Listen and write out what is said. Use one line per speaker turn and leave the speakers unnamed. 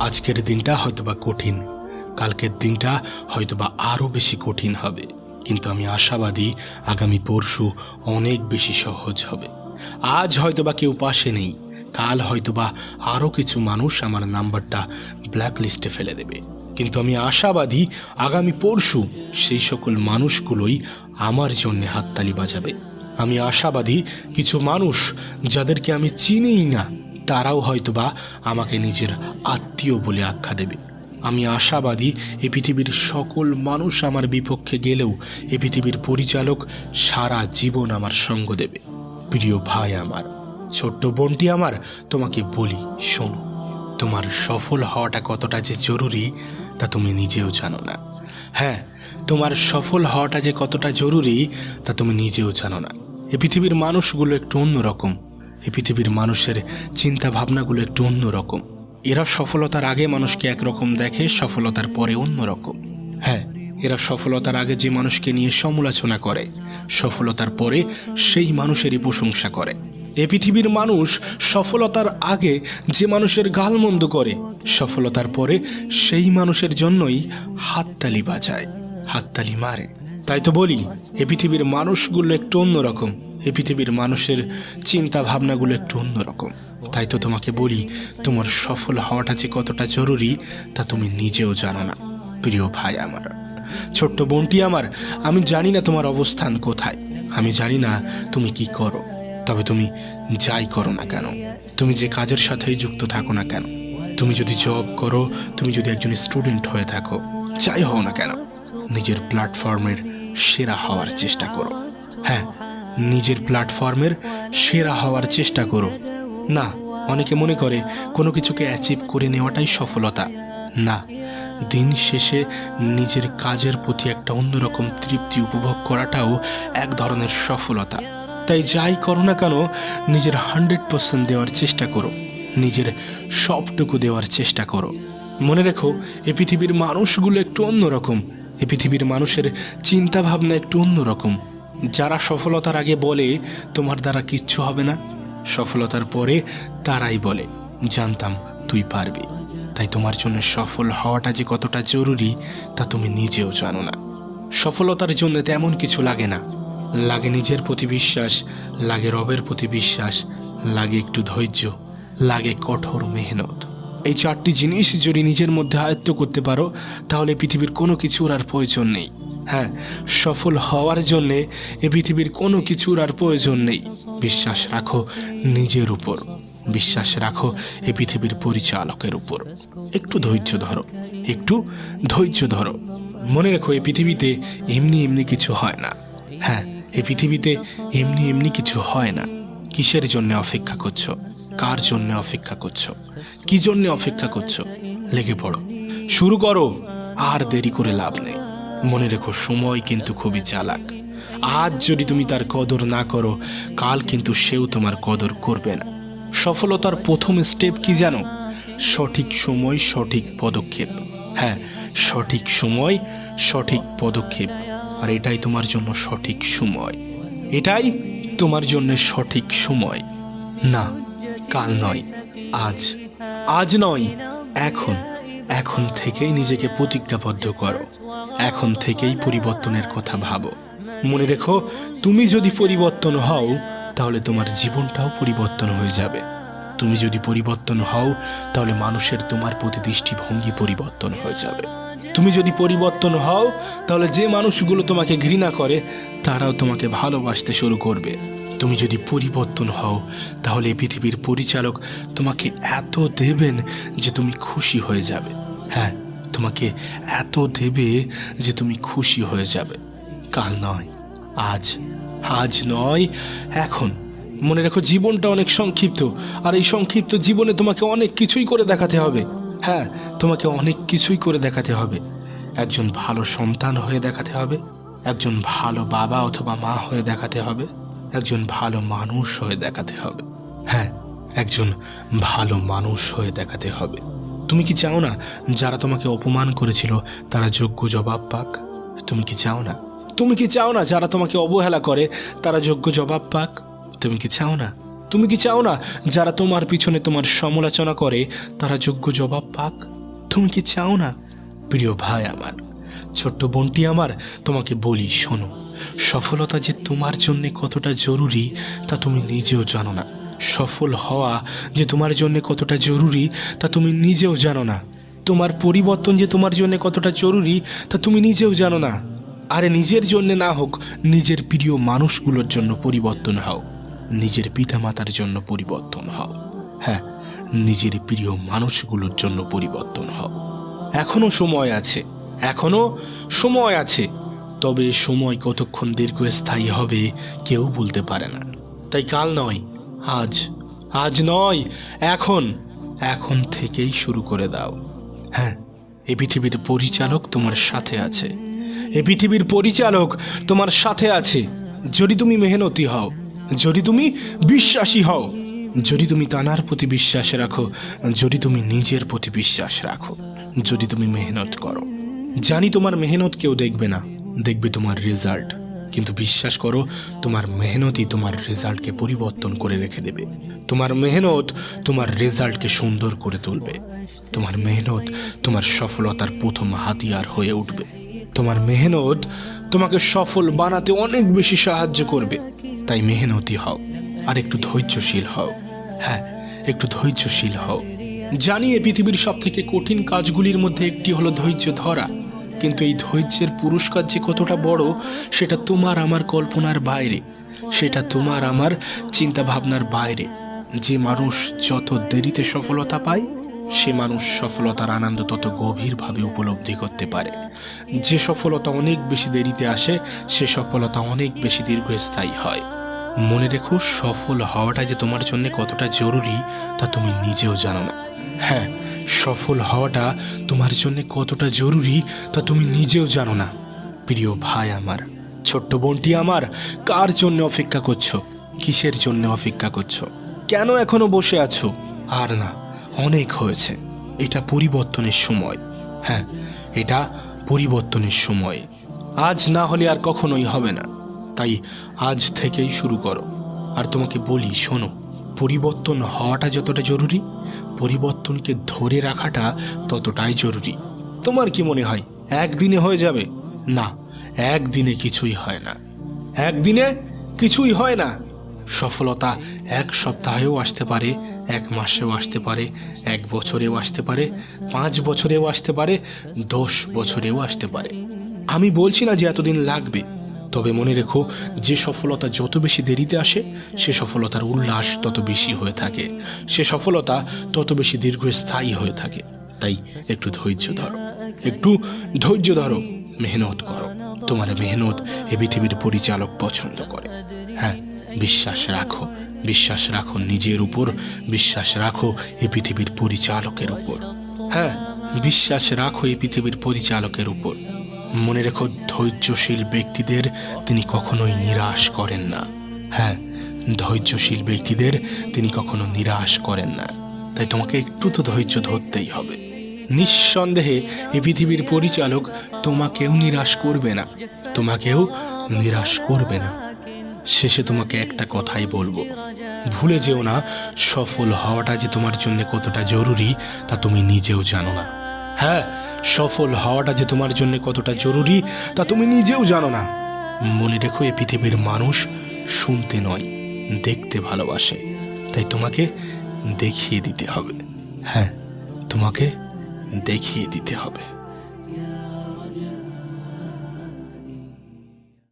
আজকের দিনটা হয়তোবা কঠিন। কালকের দিনটা হয়তোবা আরও বেশি কঠিন হবে। কিন্তু আমি আশাবাদী আগামী পরশু অনেক বেশি সহজ হবে। আজ হয়তোবা কেউ পাশে নেই। কাল হয়তোবা আরও কিছু মানুষ আমার নাম্বারটা ব্ল্যাক লিস্টে ফেলে দেবে। কিন্তু আমি আশাবাদী আগামী পরশু সেই সকল মানুষগুলোই আমার জন্যে হাততালি বাজাবে। আমি আশাবাদী কিছু মানুষ যাদেরকে আমি চিনিই না তারাও হয়তোবা আমাকে নিজের আত্মীয় বলে আখ্যা দেবে। আমি আশাবাদী এ পৃথিবীর সকল মানুষ আমার বিপক্ষে গেলেও এ পৃথিবীর পরিচালক সারা জীবন আমার সঙ্গ দেবে। প্রিয় ভাই আমার, ছোট্ট বোনটি আমার, তোমাকে বলি, শোনো, তোমার সফল হওয়াটা কতটা যে জরুরি তা তুমি নিজেও জানো না। হ্যাঁ তোমার সফল হওয়াটা যে কতটা জরুরি তা তুমি নিজেও জানো না। এ পৃথিবীর মানুষগুলো একটু অন্যরকম। এ পৃথিবীর মানুষের চিন্তা ভাবনাগুলো একটু অন্যরকম। এরা সফলতার আগে মানুষকে একরকম দেখে, সফলতার পরে অন্যরকম। হ্যাঁ এরা সফলতার আগে যে মানুষকে নিয়ে সমালোচনা করে, সফলতার পরে সেই মানুষেরই প্রশংসা করে। এ পৃথিবীর মানুষ সফলতার আগে যে মানুষের গালমন্দ করে, সফলতার পরে সেই মানুষের জন্যই হাততালি বাজায়, হাততালি মারে। তাই তো বলি, এ পৃথিবীর মানুষগুলো একটু অন্যরকম, এ পৃথিবীর মানুষের চিন্তা ভাবনাগুলো একটু অন্যরকম। তাই তো তোমাকে বলি, তোমার সফল হওয়াটা যে কতটা জরুরি, তা তুমি নিজেও জানো না, প্রিয় ভাই আমার। ছোট্ট বোনটি আমার, আমি জানি না তোমার অবস্থান কোথায়, আমি জানি না তুমি কি করো, তবে তুমি যাই করো না কেন, তুমি যে কাজের সাথেই যুক্ত থাকো না কেন, তুমি যদি জব করো, তুমি যদি একজন স্টুডেন্ট হয়ে থাকো, যাই হও না কেন, নিজের প্ল্যাটফর্মের সেরা হওয়ার চেষ্টা করো। হ্যাঁ নিজের প্ল্যাটফর্মের সেরা হওয়ার চেষ্টা করো। না, অনেকে মনে করে কোনো কিছুকে অ্যাচিভ করে নেওয়াটাই সফলতা। না, দিন শেষে নিজের কাজের প্রতি একটা অন্যরকম তৃপ্তি উপভোগ করাটাও এক ধরনের সফলতা। তাই যাই করো না কেন, নিজের হান্ড্রেড পার্সেন্ট দেওয়ার চেষ্টা করো। নিজের সবটুকু দেওয়ার চেষ্টা করো। মনে রেখো, এ পৃথিবীর মানুষগুলো একটু অন্যরকম। এ পৃথিবীর মানুষের চিন্তা ভাবনা একটু অন্যরকম। যারা সফলতার আগে বলে, তোমার দ্বারা কিচ্ছু হবে না। সফলতার পরে তারাই বলে, জানতাম তুই পারবি। তাই তোমার জন্য সফল হওয়াটা যে কতটা জরুরি, তা তুমি নিজেও জানো না। সফলতার জন্য তেমন কিছু লাগে না। লাগে নিজের প্রতি বিশ্বাস, লাগে রবের প্রতি বিশ্বাস, লাগে একটু ধৈর্য, লাগে কঠোর মেহনত। এই চারটি জিনিস যদি নিজের মধ্যে আয়ত্ত করতে পারো, তাহলে পৃথিবীর কোনো কিছুর আর প্রয়োজন নেই। হ্যাঁ সফল হওয়ার জন্যে এ পৃথিবীর কোনো কিছুর আর প্রয়োজন নেই। বিশ্বাস রাখো নিজের উপর। বিশ্বাস রাখো এ পৃথিবীর পরিচালকের উপর। একটু ধৈর্য ধরো। একটু ধৈর্য ধরো। মনে রেখো এই পৃথিবীতে এমনি এমনি কিছু হয় না। হ্যাঁ এই পৃথিবীতে এমনি এমনি কিছু হয় না। কিসের জন্য অপেক্ষা করছ? কার জন্য অপেক্ষা করছ? কি জন্য অপেক্ষা করছ? লেগে পড়ো। শুরু করো। আর দেরি করে লাভ নেই। মনে রেখো, সময় কিন্তু খুবই চালাক। আজ যদি তুমি তার কদর না করো, কাল কিন্তু সেও তোমার কদর করবে না। সফলতার প্রথম স্টেপ কি জানো? সঠিক সময়, সঠিক পদক্ষেপ। হ্যাঁ সঠিক সময়, সঠিক পদক্ষেপ। আর এটাই তোমার জন্য সঠিক সময়। এটাই তোমার জন্য সঠিক সময়। না কাল নয়, আজ। আজ নয়, এখন। এখন থেকেই নিজেকে প্রতিজ্ঞাবদ্ধ করো। এখন থেকেই পরিবর্তনের কথা ভাবো। মনে রেখো, তুমি যদি পরিবর্তন হও, তাহলে তোমার জীবনটাও পরিবর্তন হয়ে যাবে। তুমি যদি পরিবর্তন হও, তাহলে মানুষের তোমার প্রতি দৃষ্টিভঙ্গি পরিবর্তন হয়ে যাবে। তুমি যদি পরিবর্তন হও, তাহলে যে মানুষগুলো তোমাকে ঘৃণা করে, তারাও তোমাকে ভালোবাসতে শুরু করবে। তুমি যদি পরিবর্তন হও, তাহলে পৃথিবীর পরিচালক তোমাকে এত দেবেন যে তুমি খুশি হয়ে যাবে। হ্যাঁ তোমাকে এত দেবে যে তুমি খুশি হয়ে যাবে। কাল নয়, আজ আজ নয়, এখন। মনে রাখো, জীবনটা অনেক সংক্ষিপ্ত, আর এই সংক্ষিপ্ত জীবনে তোমাকে অনেক কিছুই করে দেখাতে হবে। হ্যাঁ তোমাকে অনেক কিছুই করে দেখাতে হবে। একজন ভালো সন্তান হয়ে দেখাতে হবে, একজন ভালো বাবা অথবা মা হয়ে দেখাতে হবে। একজন ভালো মানুষ হয়ে দেখাতে হবে। হ্যাঁ একজন ভালো মানুষ হয়ে দেখাতে হবে। তুমি কি চাও না যারা তোমাকে অপমান করেছিল তারা যোগ্য জবাব পাক? তুমি কি চাও না? তুমি কি চাও না যারা তোমাকে অবহেলা করে তারা যোগ্য জবাব পাক? তুমি কি চাও না? তুমি কি চাও না যারা তোমার পিছনে তোমার সমালোচনা করে তারা যোগ্য জবাব পাক? তুমি কি চাও না? প্রিয় ভাই আমার, ছোট্ট বোনটি আমার, তোমাকে বলি, শোনো। সফলতা যে তোমার জন্য কতটা জরুরি, তা তুমি নিজেও জানো না। সফল হওয়া যে তোমার জন্য কতটা জরুরি, তা তুমি নিজেও জানো না। তোমার পরিবর্তন যে তোমার জন্য কতটা জরুরি, তা তুমি নিজেও জানো না। আরে নিজের জন্য না হোক, নিজের প্রিয় মানুষগুলোর জন্য পরিবর্তন হও। নিজের পিতামাতার জন্য পরিবর্তন হও। হ্যাঁ নিজের প্রিয় মানুষগুলোর জন্য পরিবর্তন হও। এখনও সময় আছে, এখনও সময় আছে। তবে সময় কতক্ষণ দীর্ঘস্থায়ী হবে কেউ বলতে পারে না। তাই কাল নয়, আজ। আজ নয়, এখন। এখন থেকেই শুরু করে দাও। হ্যাঁ এ পৃথিবীর পরিচালক তোমার সাথে আছে। এ পৃথিবীর পরিচালক তোমার সাথে আছে। যদি তুমি মেহনতি হও, যদি তুমি বিশ্বাসী হও, যদি তুমি তানার প্রতি বিশ্বাস রাখো, যদি তুমি নিজের প্রতি বিশ্বাস রাখো, যদি তুমি মেহনত করো। জানি তোমার মেহনত কেউ দেখবে না। দেখবে তোমার রেজাল্ট কিন্তু বিশ্বাস করো, তোমার মেহনতই তোমার রেজাল্টকে পরিবর্তন করে রেখে দেবে। তোমার মেহনত তোমার রেজাল্টকে সুন্দর করে তুলবে। তোমার মেহনত তোমার সফলতার প্রথম হাতিয়ার হয়ে উঠবে। তোমার মেহনত তোমাকে সফল বানাতে অনেক বেশি সাহায্য করবে। তাই মেহনতি হও, আর একটু ধৈর্যশীল হও। হ্যাঁ একটু ধৈর্যশীল হও। জানি এ পৃথিবীর সব থেকে কঠিন কাজগুলির মধ্যে একটি হলো ধৈর্য ধরা। কিন্তু এই ধৈর্যের পুরস্কার যে কতটা বড়, সেটা তোমার আমার কল্পনার বাইরে। সেটা তোমার আমার চিন্তা ভাবনার বাইরে। যে মানুষ যত দেরিতে সফলতা পায়, সে মানুষ সফলতার আনন্দ তত গভীরভাবে উপলব্ধি করতে পারে। যে সফলতা অনেক বেশি দেরিতে আসে, সে সফলতা অনেক বেশি দীর্ঘস্থায়ী হয়। মনে রেখো, সফল হওয়াটা যে তোমার জন্য কতটা জরুরি, তা তুমি নিজেও জানো না। হ্যাঁ সফল হওয়াটা তোমার জন্য কতটা জরুরি তা তুমি নিজেও জানো না। প্রিয় ভাই আমার, ছোট্ট বোনটি আমার, কার জন্য অপেক্ষা করছ? কিসের জন্য অপেক্ষা করছ? কেন এখনও বসে আছো? আর না, অনেক হয়েছে। এটা পরিবর্তনের সময়। হ্যাঁ এটা পরিবর্তনের সময়। আজ না হলে আর কখনোই হবে না। তাই আজ থেকেই শুরু করো। আর তোমাকে বলি, শোনো, পরিবর্তন হওয়াটা যতটা জরুরি পরিবর্তনকে ধরে রাখাটা ততটাই জরুরি। তোমার কি মনে হয়, একদিনে হয়ে যাবে? না, একদিনে কিছুই হয় না। একদিনে কিছুই হয় না। সফলতা এক সপ্তাহেও আসতে পারে, এক মাসেও আসতে পারে, এক বছরেও আসতে পারে, পাঁচ বছরেও আসতে পারে, দশ বছরেও আসতে পারে। আমি বলছি না যে এতদিন লাগবে। তবে মনে রেখো, যে সফলতা যত বেশি দেরিতে আসে, সে সফলতার উল্লাস তত বেশি হয়ে থাকে। সে সফলতা তত বেশি দীর্ঘস্থায়ী হয়ে থাকে। তাই একটু ধৈর্য ধরো। একটু ধৈর্য ধরো। মেহনত করো। তোমার মেহনত এ পৃথিবীর পরিচালক পছন্দ করে। হ্যাঁ বিশ্বাস রাখো। বিশ্বাস রাখো নিজের উপর। বিশ্বাস রাখো এ পৃথিবীর পরিচালকের উপর। হ্যাঁ বিশ্বাস রাখো এই পৃথিবীর পরিচালকের উপর। মনে রেখো, ধৈর্যশীল ব্যক্তিদের তিনি কখনোই নিরাশ করেন না। হ্যাঁ ধৈর্যশীল ব্যক্তিদের তিনি কখনো নিরাশ করেন না। তাই তোমাকে একটু তো ধৈর্য ধরতেই হবে। নিঃসন্দেহে এ পৃথিবীর পরিচালক তোমাকেও নিরাশ করবে না। তোমাকেও নিরাশ করবে না। শেষে তোমাকে একটা কথাই বলব। ভুলে যেও না সফল হওয়াটা যে তোমার জন্য কতটা জরুরি, তা তুমি নিজেও জানো না। হ্যাঁ সফল হওয়াটা যে তোমার জন্য কতটা জরুরি, তা তুমি নিজেও জানো না। মনে রেখো, এ পৃথিবীর মানুষ শুনতে নয়, দেখতে ভালোবাসে। তাই তোমাকে দেখিয়ে দিতে হবে। হ্যাঁ তোমাকে দেখিয়ে দিতে হবে।